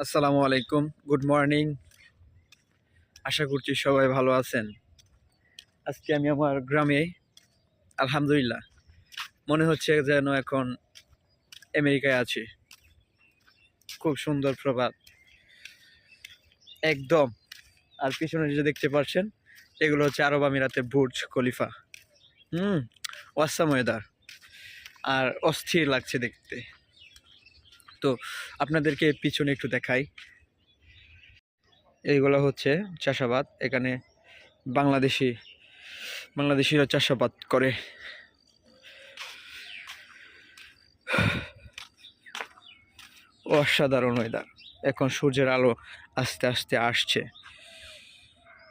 আসসালামু আলাইকুম। Good morning আশা করছি সবাই ভালো আছেন। আজকে আমি আমার গ্রামে, আলহামদুলিল্লাহ, মনে হচ্ছে যেন এখন আমেরিকায় আছি। খুব সুন্দর প্রভাত। একদম। আর পিছনে যে দেখতে পাচ্ছেন, এগুলো হচ্ছে আরব আমিরাতের বুর্জ খলিফা। হুম ওয়াসাম ওয়েদার আর অস্থির লাগছে দেখতে। তো আপনাদেরকে পিছনে একটু দেখাই। এইগুলো হচ্ছে চাষাবাদ। এখানে বাংলাদেশি, বাংলাদেশিরা চাষাবাদ করে। অসাধারণ ওয়েদার এখন সূর্যের আলো আস্তে আস্তে আসছে।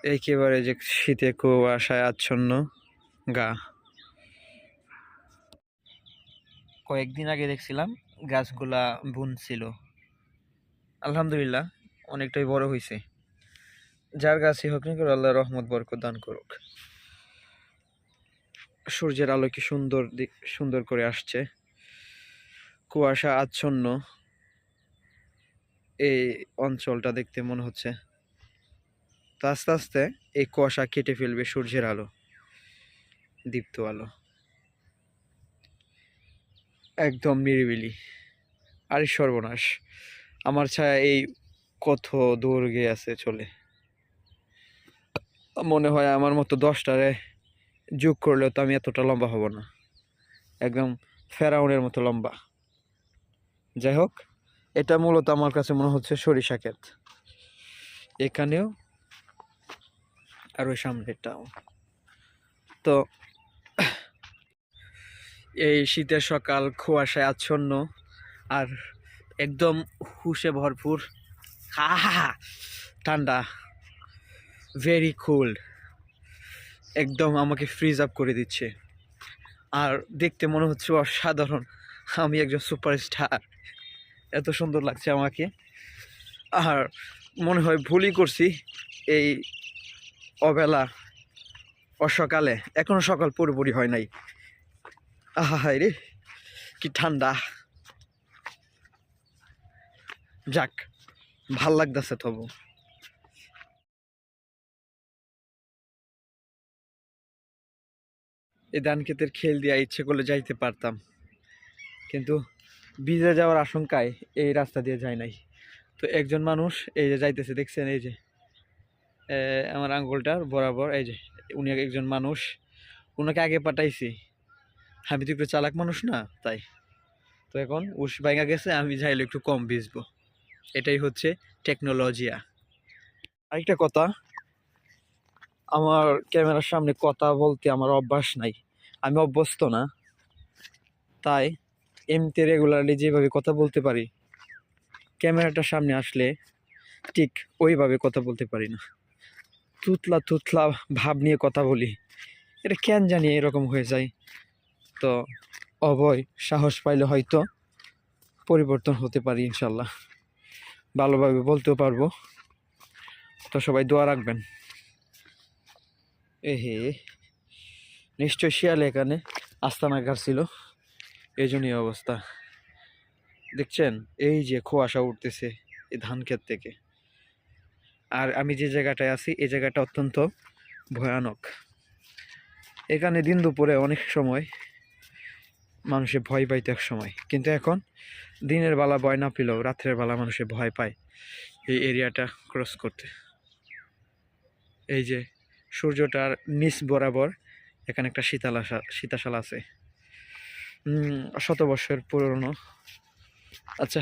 একেবারে যে শীতে কুয়াশায় আচ্ছন্ন গা। কয়েকদিন আগে দেখছিলাম গাছগুলা বুনছিল আলহামদুলিল্লাহ, অনেকটাই বড় হয়েছে যার গাছই হোক না করে আল্লাহ রহমত, বরকত দান করুক। সূর্যের আলো কি সুন্দর সুন্দর করে আসছে। কুয়াশা আচ্ছন্ন। এই অঞ্চলটা দেখতে মনে হচ্ছে তো আস্তে আস্তে এই কুয়াশা কেটে ফেলবে সূর্যের আলো, দীপ্ত আলো। একদম নিরিবিলি। আরে সর্বনাশ। আমার ছায়া এই কত দূর গিয়ে আছে চলে। মনে হয় আমার মতো দশটারে যোগ করলেও তো আমি এতটা লম্বা হব না। একদম ফেরাউনের মতো লম্বা। যাই হোক, এটা মূলত আমার কাছে মনে হচ্ছে সরিষা ক্ষেত। এখানেও আর ওই সামনেরটাও। তো এই শীতের সকাল কুয়াশায় আচ্ছন্ন আর একদম হুশে ভরপুর। হা, ঠান্ডা ভেরি কোল্ড একদম আমাকে ফ্রিজ আপ করে দিচ্ছে। আর দেখতে মনে হচ্ছে অসাধারণ। আমি একজন সুপারস্টার এত সুন্দর লাগছে আমাকে। আর মনে হয় ভুলই করছি এই অবেলা অসকালে। এখনও সকাল পুরোপুরি হয় নাই। আহা রে কি ঠান্ডা। যাক, ভালো লাগতেছে তবু এই ধান ক্ষেতের খেল দিয়া ইচ্ছে করলে যাইতে পারতাম। কিন্তু ভিজে যাওয়ার আশঙ্কায় এই রাস্তা দিয়ে যায় নাই। তো একজন মানুষ এই যে যাইতেছে, দেখছেন এই যে আমার আঙ্গুলটার বরাবর, এই যে, উনি একজন মানুষ। ওনাকে আগে পাঠাইছি। আমি তো একটু চালাক মানুষ না, তাই। তো এখন উস বাইঙ্গা গেছে, আমি চাইলে একটু কম ভিজবো। এটাই হচ্ছে টেকনোলজিয়া। আরেকটা কথা, আমার ক্যামেরার সামনে কথা বলতে আমার অভ্যাস নাই। আমি অভ্যস্ত না। তাই এমনিতে রেগুলারলি যেভাবে কথা বলতে পারি, ক্যামেরাটার সামনে আসলে ঠিক ওইভাবে কথা বলতে পারি না। তুতলা তুতলা ভাব নিয়ে কথা বলি। এটা কেন জানি এরকম হয়ে যায়। তো অভয় সাহস পাইলে হয়তো পরিবর্তন হতে পারি ইনশাল্লাহ। ভালোভাবে বলতেও পারব। তো সবাই দোয়া রাখবেন। এ হে নিশ্চয় শিয়ালে এখানে আস্তানা ছিল এই জন্যই অবস্থা। দেখছেন? এই যে কুয়াশা উঠতেছে এই ধান ক্ষেত থেকে। আর আমি যে জায়গাটায় আছি, এই জায়গাটা অত্যন্ত ভয়ানক। এখানে দিন দুপুরে অনেক সময় মানুষে ভয় পাইত এক সময়। কিন্তু এখন দিনের বেলা ভয় না পেলেও রাত্রের বেলা মানুষে ভয় পায় এই এরিয়াটা ক্রস করতে। এই যে সূর্যটার নিচ বরাবর এখানে একটা শীতালাশা শীতাশালা আছে। শত বছর পুরনো। আচ্ছা